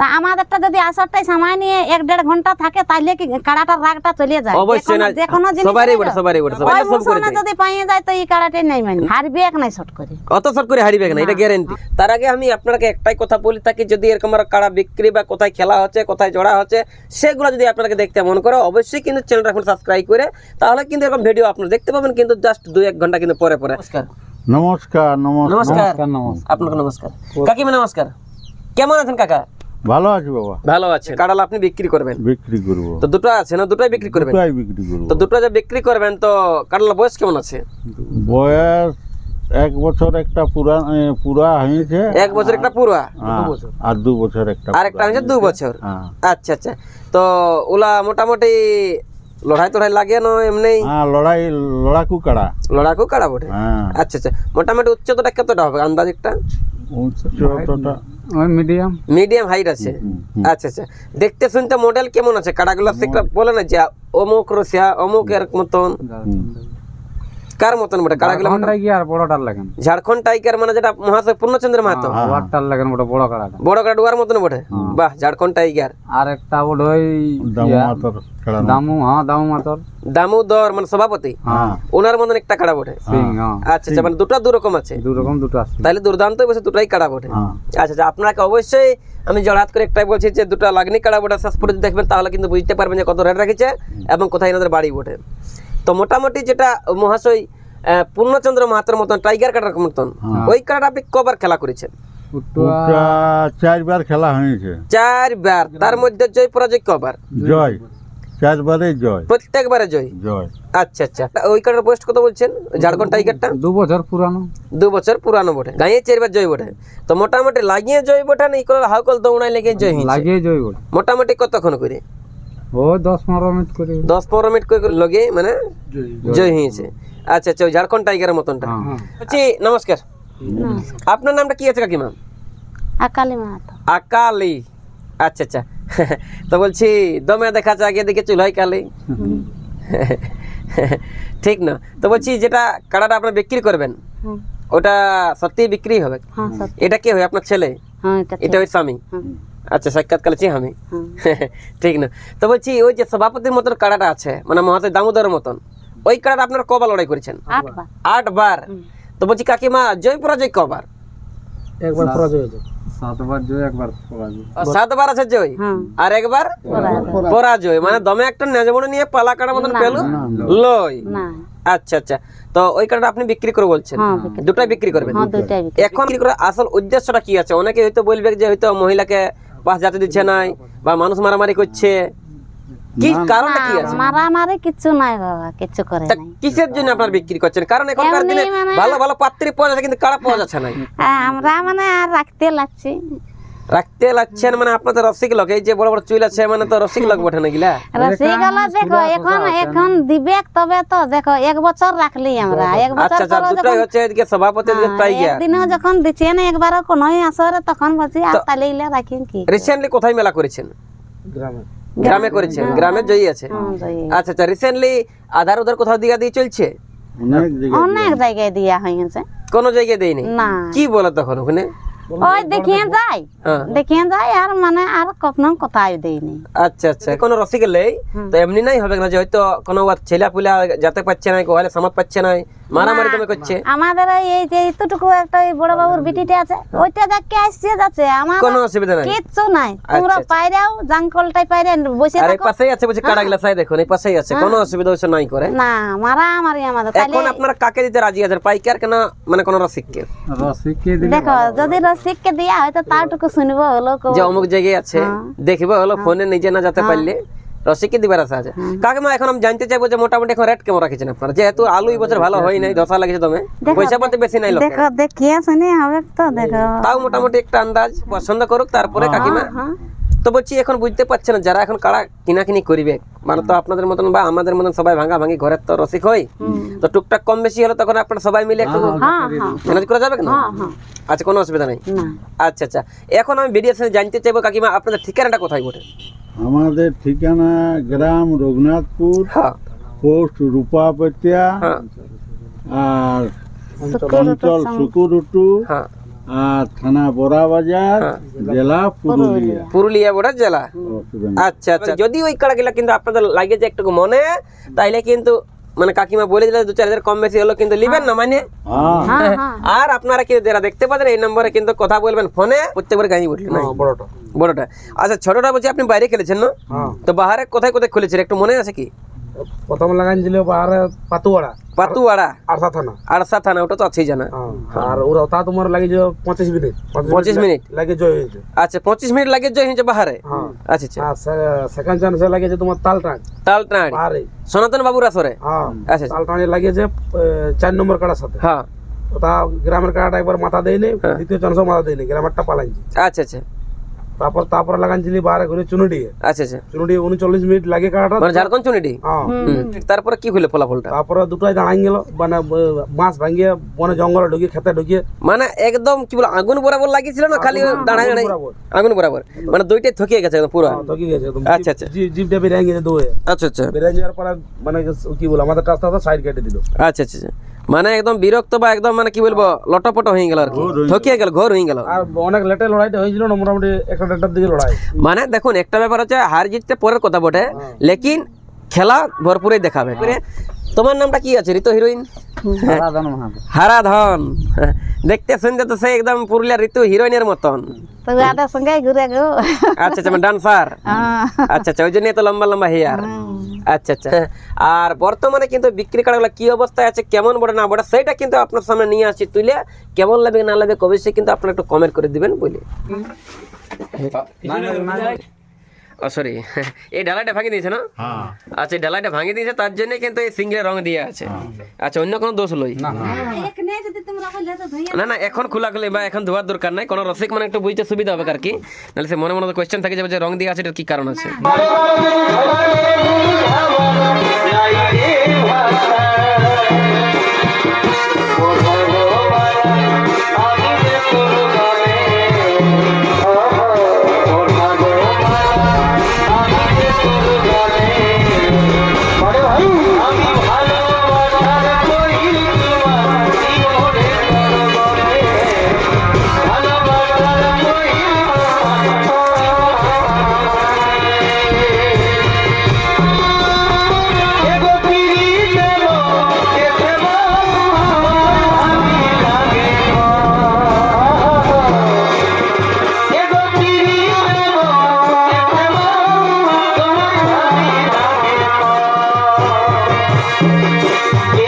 তা আমাদেরটা যদি আসরটাই সময় নিয়ে এক দেড় ঘণ্টা থাকে তাহলে কি কাড়াটার রাগটা চলে যায়? অবশ্যই না যে কোনো জিনিস সবারই বটে সবারই বটে সবাই সব করে যদি পাইয়ে যায় তো এই কাড়াটাই নাই মানে। হারবে এক নাই শর্ট করে। অত শর্ট করে হারিবে না এটা গ্যারেন্টি তার আগে আমি আপনাকে একটাই কথা বলি থাকি যদি এরকম আর কাড়া বিক্রি বা কোথায় খেলা হচ্ছে কোথায় জোড়া হচ্ছে সেগুলো যদি আপনাকে দেখতে মন করে অবশ্যই কিন্তু চ্যানেলটা এখন সাবস্ক্রাইব করে তাহলে কিন্তু এরকম ভিডিও আপনারা দেখতে পাবেন কিন্তু জাস্ট দুই এক ঘণ্টা কিন্তু পরে পরে। নমস্কার। নমস্কার নমস্কার। নমস্কার। আপনাকে নমস্কার। কাকিমা নমস্কার। কেমন আছেন কাকা? ভালো আছি বাবা। ভালো আছে। কাড়াল আপনি বিক্রি করবেন? বিক্রি করব। তো দুটো আছে না? দুটোই বিক্রি করবেন? দুটাই বিক্রি করব। তো দুটো যে বিক্রি করবেন তো কাড়াল বয়স কেমন আছে? বয়স এক বছর একটা পুরা পুরা হয়েছে। এক বছর একটা পুরা? হ্যাঁ, আর দু বছর একটা আর একটা হচ্ছে দু বছর? হ্যাঁ। আচ্ছা আচ্ছা। তো ওলা মোটামুটি লড়াই টড়াই লাগে না এমনি? হ্যাঁ লড়াই লড়াকু কাড়া। লড়াকু কাড়া বটে? হ্যাঁ। আচ্ছা আচ্ছা। মোটামুটি উচ্চতাটা কতটা হবে? আন্দাজ একটা? উচ্চতা ওই মিডিয়াম মিডিয়াম হাইট আছে। আচ্ছা আচ্ছা। দেখতে শুনতে মডেল কেমন আছে? কাটাগুলো সেটা বলে না যে অমুক রসিয়া অমুক এর মতন কার মতন বটে? কাড়াগুলো ঘন্টায় কি আর বড়টার লাগেন? ঝাড়খণ্ড টাইগার মানে যেটা মহাশয় পূর্ণচন্দ্র মাহাতো। ওয়ারটার লাগেন ওটা বড় কাড়াটা বড় কাড়া ডুয়ার মতন বটে? বাহ ঝাড়খণ্ড টাইগার। আর একটা ওটা ওই কাড়া। দামু হ্যাঁ দামু মাতর। দামোদর মানে সভাপতি? হ্যাঁ। ওনার মতন একটা কাড়া বটে? হ্যাঁ আচ্ছা আচ্ছা মানে দুটো দু রকম আছে। দু রকম দুটো আছে। তাহলে দুর্দান্ত বসে দুটাই কাড়া বটে। হ্যাঁ। আচ্ছা আচ্ছা আপনাকে অবশ্যই আমি জড়াত করে একটাই বলছি যে দুটো লাগনি কাড়া বটে শেষ পর্যন্ত দেখবেন তাহলে কিন্তু বুঝতে পারবেন যে কত রেট রেখেছে এবং কোথায় এনাদের বাড়ি বটে। তো মোটামুটি যেটা মহাশয় পূর্ণচন্দ্র মাহাতোর মতন টাইগার কাটার মতন ওই কাটাটা আপনি কবার খেলা করেছেন? চারবার খেলা হয়েছে। চারবার তার মধ্যে জয় পরাজয় কবার? জয়। চারবারে জয়। প্রত্যেকবারে জয়? জয়। আচ্ছা আচ্ছা। ওই কাটার বয়স কত বলছেন? ঝাড়খণ্ড টাইগারটা দু বছর পুরানো। দু বছর পুরানো বটে। গাঁয়ে চারবার জয় বটে। তো মোটামুটি লাগিয়ে জয় বটে না ইকল হাউকল দৌড়াই লেগে জয় লাগিয়ে জয় মোটামুটি কতক্ষণ করে? ও দশ পনেরো মিনিট করে। মিনিট লগে মানে? জয় হয়েছে আচ্ছা আচ্ছা ওই ঝাড়খণ্ড টাইগারের মতনটা। হ্যাঁ। বলছি নমস্কার। আপনার নামটা কি আছে কাকিমা? আকালি মাহাতো। আকালি। আচ্ছা আচ্ছা। তো বলছি দমে দেখা যায় আগে দিকে চুলাই কালি। ঠিক না? তো বলছি যেটা কাড়াটা আপনার বিক্রি করবেন ওটা সত্যি বিক্রি হবে? হ্যাঁ এটা কি হয় আপনার ছেলে? হ্যাঁ এটা ওই স্বামী? আচ্ছা সাক্ষাৎকার আছি আমি। ঠিক না। তো বলছি ওই যে সভাপতির মতন কাড়াটা আছে মানে মহাশয় দামোদরের মতন ওই কাড়াটা আপনার কবার লড়াই করেছেন? আট বার তো বলছি কাকিমা জয় পরাজয় কবার? একবার পরাজয় সাতবার জয় একবার পরাজয়। সাতবার আছে জয়? আর একবার? পরাজয়। মানে দমে একটা নিয়ে পালা কাটা মতন পেল? না আচ্ছা আচ্ছা। তো ওই আপনি বিক্রি করে বলছেন? হ্যাঁ বিক্রি দুটাই বিক্রি করবেন? হ্যাঁ এখন আসল উদ্দেশ্যটা কি আছে? অনেকে হয়তো বলবে যে হয়তো মহিলাকে পাশ যেতে দিচ্ছে নাই বা মানুষ মারামারি করছে কি কারণটা কি আছে? মারামারি কিছু নাই বাবা কিচ্ছু করে নাই। কিসের জন্য আপনার বিক্রি করছেন? কারণ এখনকার দিনে মানে- ভালো ভালো পাত্রী পাওয়া যাচ্ছে কিন্তু কারা পাওয়া যাচ্ছে না আমরা মানে আর রাখতে লাগছি। রাখতে লাগছেন মানে আপনাদের রসিক লোক এই যে বড় বড় চুল আছে মানে তো রসিক লোক বটে নাকি লা? রসিকলা দেখো এখন এখন দিবে তবে তো দেখো এক বছর রাখলি আমরা। এক বছর আচ্ছা আচ্ছা দুটাই হচ্ছে এদিকে সভাপতি এদিকে টাইগার একদিনও যখন দিচ্ছে না একবারও কোনোই আসরে তখন বলছি আর তাহলে ইলে রাখি কি? রিসেন্টলি কোথায় মেলা করেছেন? গ্রামে। গ্রামে করেছেন গ্রামে জয়ী আছে। আচ্ছা আচ্ছা রিসেন্টলি আধার উধার কোথাও দিঘা দিয়ে চলছে? অনেক জায়গায় অনেক জায়গায় দিয়া হয়েছে। কোনো জায়গায় দেয়নি? না। কি বলে তখন ওখানে? ওই দেখিয়ে যাই হ্যাঁ। দেখিয়ে যাই আর মানে আর কখনো কোথায় দেয়নি আচ্ছা আচ্ছা। কোনো রসিকে লেই? তো এমনি নাই হবে না যে হয়তো কোনো ছেলে পুলা যেতে পারছে না কোহালে সামাত পাচ্ছে না। মারামারি তুমি করছে? আমাদের এই যে এতটুকু একটা ওই বড় বাবুর বিটিটা আছে ওইটা দেখে আসছে যাচ্ছে। আমার কোনো অসুবিধা নাই। কিচ্ছু নাই। তোমরা আচ্ছা। পাইরাও জাঙ্কলটাই পাইরে বসে আর পাশেই আছে কাটা গেলা সাই দেখুন এই পাশেই আছে। কোনো অসুবিধা হচ্ছে নাই করে। না মারা আমারই আমাদের। তাহলে এখন আপনারা কাকে দিতে রাজি আছেন? পাইকার কেন? মানে কোন রসিককে? রসিককে দিলে দেখো যদি রসিককে দিয়া হয়তো তারটুকু শুনব হলো যে অমুক জায়গায় আছে দেখবে হলো ফোনে নিজে না যেতে পারলে। রসিককে দিবার আশা আছে। কাকিমা এখন আমি জানতে চাইব যে মোটামুটি এখন রেট কেমন রাখেছেন আপনারা? যেহেতু আলু এই বছর ভালো হয় নাই দশা লাগেছে তুমি পয়সা পাতি বেশি নাই দেখো দেখিয়া শুনে হবে তো দেখো। তাও মোটামুটি একটা আন্দাজ পছন্দ করুক তারপরে কাকিমা। হ্যাঁ। তো বলছি এখন বুঝতে পারছে না যারা এখন কাড়া কিনাকিনি করিবে মানে তো আপনাদের মতন বা আমাদের মতন সবাই ভাঙা ভাঙি ঘরের তো রসিক হয় তো টুকটাক কম বেশি হলো তখন আপনারা সবাই মিলে একটু হ্যাঁ হ্যাঁ ম্যানেজ করা যাবে না হ্যাঁ হ্যাঁ। আচ্ছা কোনো অসুবিধা নেই। আচ্ছা আচ্ছা। এখন আমি ভিডিও সাথে জানতে চাইব কাকিমা আপনাদের ঠিকানাটা কোথায় বটে? আমাদের ঠিকানা গ্রাম রঘুনাথপুর হ্যাঁ। পোস্ট রূপাপতিয়া হ্যাঁ। আর অঞ্চল সুকুরুটু হ্যাঁ। আর থানা হ্যাঁ। জেলা পুরুলিয়া। পুরুলিয়া বর্ডার জেলা? আচ্ছা আচ্ছা। যদি ওই কাড়াগুলা কিন্তু আপনাদের লাগে যে একটু মনে তাইলে কিন্তু মানে কাকিমা বলে দিলে দু চার হাজার কম বেশি হলো কিন্তু লিবেন না মানে? হ্যাঁ। হ্যাঁ হ্যাঁ। আর আপনারা কিন্তু যারা দেখতে পাচ্ছেন এই নম্বরে কিন্তু কথা বলবেন ফোনে প্রত্যেকবার গাঁজি বললেন না বড়টা। বড়টা। আচ্ছা ছোটটা বলছি আপনি বাইরে খেলেছেন না? তো বাহারে কোথায় কোথায় খুলেছেন? একটু মনে আছে কি? প্রথম লাগান ছিল বাহারে পাতুয়াড়া। পাতুয়াড়া? আরসা থানা আরসা থানা ওটা তো আছেই জানা। হ্যাঁ আর ওরা তা তোমার লাগিয়েছে পঁচিশ মিনিট। পঁচিশ মিনিট? লাগে জয় হয়েছে আচ্ছা পঁচিশ মিনিট লাগে জয় হয়েছে বাহারে হ্যাঁ। আচ্ছা আচ্ছা। সেকেন্ড চান্সে লাগিয়েছে তোমার তাল টান। তাল টাঁড়ি বাহারে সনাতন বাবুর আসরে হ্যাঁ। আচ্ছা আচ্ছা। তাল টানি লাগিয়েছে চার নম্বর কাটার সাথে। হ্যাঁ। তা গ্রামের কাটাটা একবার মাথা দেয়নি দ্বিতীয় চান্সও মাথা দেয়নি গ্রামেরটা পালাইছি আচ্ছা আচ্ছা। তারপর তারপর লাগানছিলি বাহারে ঘুরে চুনুডিয়ে আচ্ছা আচ্ছা। চুনুডিয়ে উনচল্লিশ মিনিট লাগে কাটাটা। মানে ঝাড়খণ্ড চুনিটি? হ্যাঁ। তারপরে কি হলো ফলাফলটা? তারপরে দুটোই দাঁড়াই গেল মানে মাছ ভাঙিয়ে বনে জঙ্গলে ঢুকিয়ে খেতে ঢুকিয়ে। মানে একদম কি বলে আগুন বরাবর লাগিয়েছিল না? খালি দাঁড়ায় দাঁড়ায়? বরাবর। আগুন বরাবর। মানে দুইটাই থকিয়ে গেছে একদম পুরো। ঢুকিয়ে গেছে একদম। আচ্ছা, আচ্ছা। জিপ- জিপটা বেরিয়ে গেছে দুয়ে। আচ্ছা আচ্ছা। বেরিয়ে যাওয়ার পরে মানে কি বলে আমাদের রাস্তা সাইড কেটে দিল। আচ্ছা আচ্ছা আচ্ছা। মানে একদম বিরক্ত বা একদম মানে কি বলব লটপট হয়ে গেল আর কি। ঠকিয়ে গেল ঘর হয়ে গেল। আর অনেক লেটে লড়াইটা হয়েছিল না মোটামুটি একটা দেড়টার দিকে লড়াই। মানে দেখুন একটা ব্যাপার হচ্ছে হার জিততে পরের কথা বটে লেকিন খেলা ভরপুরই দেখাবে। করে তোমার নামটা কি আছে? ঋতু হিরোইন? হারাধন দেখতে শুনতে তো সে একদম পুরুলিয়ার ঋতু হিরোইনের মতন। তো সঙ্গে ঘুরে গো। আচ্ছা আচ্ছা ডান্সার? হ্যাঁ। আচ্ছা আচ্ছা ওই জন্য এত লম্বা লম্বা হেয়ার। আচ্ছা আচ্ছা। আর বর্তমানে কিন্তু বিক্রি কাটাগুলো কি অবস্থায় আছে কেমন বড় না বড় সেটা কিন্তু আপনার সামনে নিয়ে আসছি তুলে। কেমন লাগবে না লাগবে অবশ্যই কিন্তু আপনারা একটু কমেন্ট করে দিবেন বলে। ও সরি এই ডালাটা ভাঙিয়ে দিয়েছে না? হ্যাঁ। আচ্ছা ডালাটা ভাঙিয়ে দিয়েছে তার জন্য কিন্তু এই সিঙ্গেল রং দিয়ে আছে। আচ্ছা অন্য কোনো দোষ লই? না না। এখন খোলা খুলি বা এখন ধোয়ার দরকার নাই। কোনো রসিক মানে একটু বুঝতে সুবিধা হবে আর কি নাহলে সে মনে মনে কোয়েশ্চেন থাকে যাবে যে রং দিয়ে আছে এটার কি কারণ আছে? Música